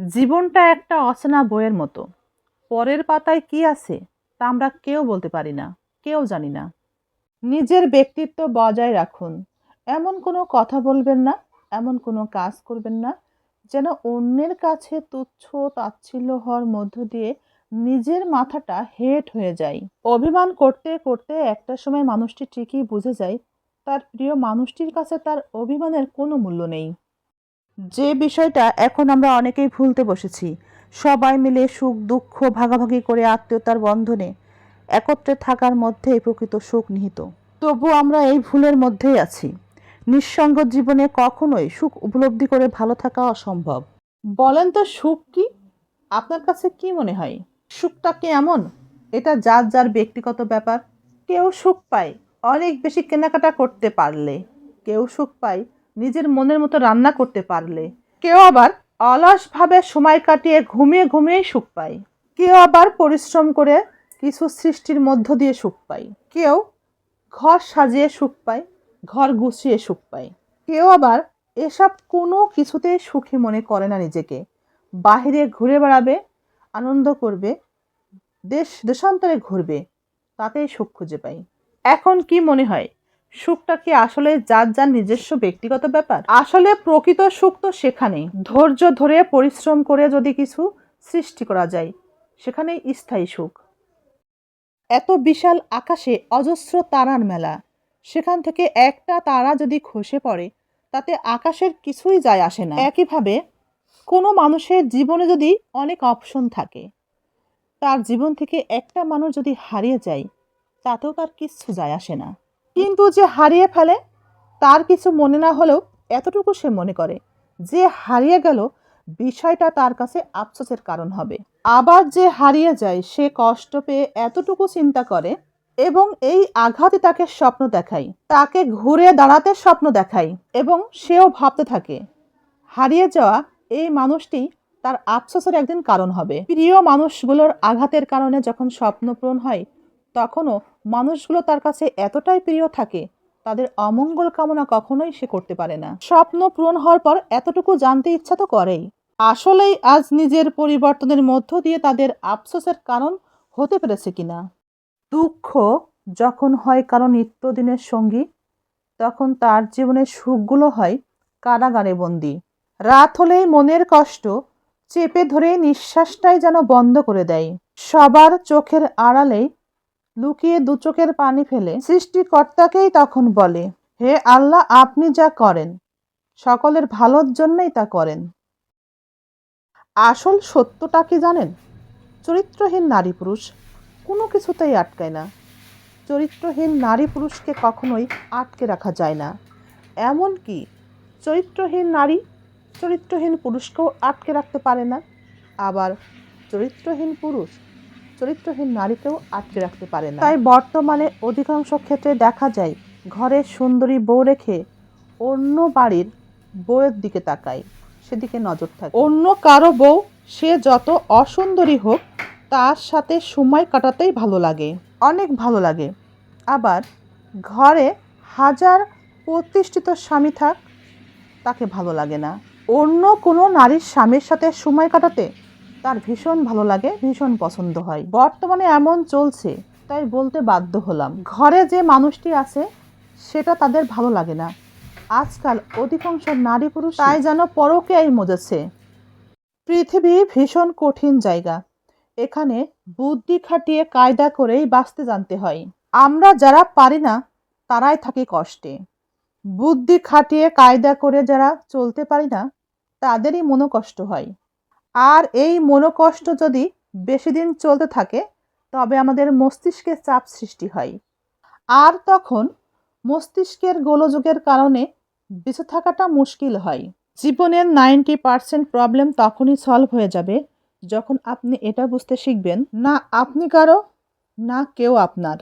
জীবনটা একটা অচেনা বইয়ের মতো। পরের পাতায় কি আছে তা আমরা কেউ বলতে পারি না, কেউ জানি না। নিজের ব্যক্তিত্ব বজায় রাখুন। এমন কোনো কথা বলবেন না, এমন কোনো কাজ করবেন না, যেন অন্যের কাছে তুচ্ছ তাচ্ছিল্য হওয়ার মধ্য দিয়ে নিজের মাথাটা হেট হয়ে যায়। অভিমান করতে করতে একটা সময় মানুষটি ঠিকই বুঝে যায়, তার প্রিয় মানুষটির কাছে তার অভিমানের কোনো মূল্য নেই। যে বিষয়টা এখন আমরা অনেকেই ভুলতে বসেছি। সবাই মিলে সুখ, দুঃখ ভাগাভাগি করে আত্মীয়তার বন্ধনে একত্রে থাকার মধ্যে প্রকৃত সুখ নিহিত। তবু আমরা এই ভুলের মধ্যেই আছি। নিঃসঙ্গ জীবনে কখনোই সুখ উপলব্ধি করে ভালো থাকা অসম্ভব। বলেন তো, সুখ কি? আপনার কাছে কি মনে হয়? সুখটা কি এমন? এটা যার যার ব্যক্তিগত ব্যাপার। কেউ সুখ পায়, অনেক বেশি কেনাকাটা করতে পারলে। কেউ সুখ পায় নিজের মনের মতো রান্না করতে পারলে। কেউ আবার অলসভাবে সময় কাটিয়ে ঘুমিয়ে ঘুমিয়েই সুখ পায়। কেউ আবার পরিশ্রম করে কিছু সৃষ্টির মধ্য দিয়ে সুখ পায়। কেউ ঘর সাজিয়ে সুখ পায়, ঘর গুছিয়ে সুখ পায়। কেউ আবার এসব কোনো কিছুতেই সুখী মনে করে না নিজেকে। বাহিরে ঘুরে বেড়াবে, আনন্দ করবে, দেশ দেশান্তরে ঘুরবে, তাতেই সুখ খুঁজে পাই এখন কি মনে হয়? সুখটা কি আসলে যার যার নিজস্ব ব্যক্তিগত ব্যাপার? আসলে প্রকৃত সুখ তো সেখানেই। ধৈর্য ধরে পরিশ্রম করে যদি কিছু সৃষ্টি করা যায়, সেখানেই স্থায়ী সুখ। এত বিশাল আকাশে অজস্র তারার মেলা। সেখান থেকে একটা তারা যদি খসে পড়ে, তাতে আকাশের কিছুই যায় আসে না। একইভাবে কোনো মানুষের জীবনে যদি অনেক অপশন থাকে, তার জীবন থেকে একটা মানুষ যদি হারিয়ে যায়, তাতেও তার কিচ্ছু যায় আসে না। কিন্তু যে হারিয়ে ফেলে, তার কিছু মনে না হলেও এতটুকু সে মনে করে। যে হারিয়ে গেল, বিষয়টা তার কাছে আফসোসের কারণ হবে। আবার যে হারিয়ে যায়, সে কষ্ট পেয়ে এতটুকু চিন্তা করে এবং এই আঘাতে তাকে স্বপ্ন দেখায়। তাকে ঘুরে দাঁড়াতে স্বপ্ন দেখায় এবং সেও ভাবতে থাকে, হারিয়ে যাওয়া এই মানুষটি তার আফসোসের একদিন কারণ হবে। প্রিয় মানুষগুলোর আঘাতের কারণে যখন স্বপ্ন পূরণ হয় তখনও মানুষগুলো তার কাছে এতটাই প্রিয় থাকে, তাদের অমঙ্গল কামনা কখনোই সে করতে পারে না। স্বপ্ন পূরণ হওয়ার পর এতটুকু জানতে ইচ্ছা তো করেই। আসলেই আজ নিজের পরিবর্তনের মধ্য দিয়ে তাদের আফসোসের কারণ হতে পেরেছে কিনা? দুঃখ যখন হয় কারও নিত্যদিনের সঙ্গী, তখন তার জীবনের সুখগুলো হয় কারাগারে বন্দি। রাত হলেই মনের কষ্ট চেপে ধরে নিঃশ্বাসটাই যেন বন্ধ করে দেয়। সবার চোখের আড়ালেই লুকিয়ে দু চোখের পানি ফেলে সৃষ্টিকর্তাকেই তখন বলে, হে আল্লাহ, আপনি যা করেন, সকলের ভালোর জন্যই তা করেন। আসল সত্যটা কি জানেন? চরিত্রহীন নারী পুরুষ কোনো কিছুতেই আটকায় না। চরিত্রহীন নারী পুরুষকে কখনোই আটকে রাখা যায় না। এমন কি চরিত্রহীন নারী চরিত্রহীন পুরুষকেও আটকে রাখতে পারে না। আবার চরিত্রহীন পুরুষ চরিত্রহীন নারীকেও আটকে রাখতে পারে না। তাই বর্তমানে অধিকাংশ ক্ষেত্রে দেখা যায় ঘরে সুন্দরী বউ রেখে অন্য বাড়ির বউয়ের দিকে তাকায় সেদিকে নজর থাকে। অন্য কারও বউ সে যত অসুন্দরী হোক তার সাথে সময় কাটাতেই ভালো লাগে। অনেক ভালো লাগে। আবার ঘরে হাজার প্রতিষ্ঠিত স্বামী থাক তাকে ভালো লাগে না। অন্য কোনো নারীর স্বামীর সাথে সময় কাটাতে তার ভীষণ ভালো লাগে, ভীষণ পছন্দ হয়। বর্তমানে এমন চলছে, তাই বলতে বাধ্য হলাম। ঘরে যে মানুষটি আছে, সেটা তাদের ভালো লাগে না। আজকাল অধিকাংশ নারী পুরুষ তাই যেন পরকেই মজেছে। পৃথিবী ভীষণ কঠিন জায়গা। এখানে বুদ্ধি খাটিয়ে কায়দা করেই বাঁচতে জানতে হয়। আমরা যারা পারি না, তারাই থাকি কষ্টে। বুদ্ধি খাটিয়ে কায়দা করে যারা চলতে পারি না, তাদেরই মনোকষ্ট হয়। আর এই মনোকষ্ট যদি বেশি দিন চলতে থাকে, তবে আমাদের মস্তিষ্কে চাপ সৃষ্টি হয়। আর তখন মস্তিষ্কের গোলযোগের কারণে বেঁচে থাকাটা মুশকিল হয়। জীবনের নাইনটি পার্সেন্ট প্রবলেম তখনই সলভ হয়ে যাবে যখন আপনি এটা বুঝতে শিখবেন, না আপনি কারও, না কেউ আপনার।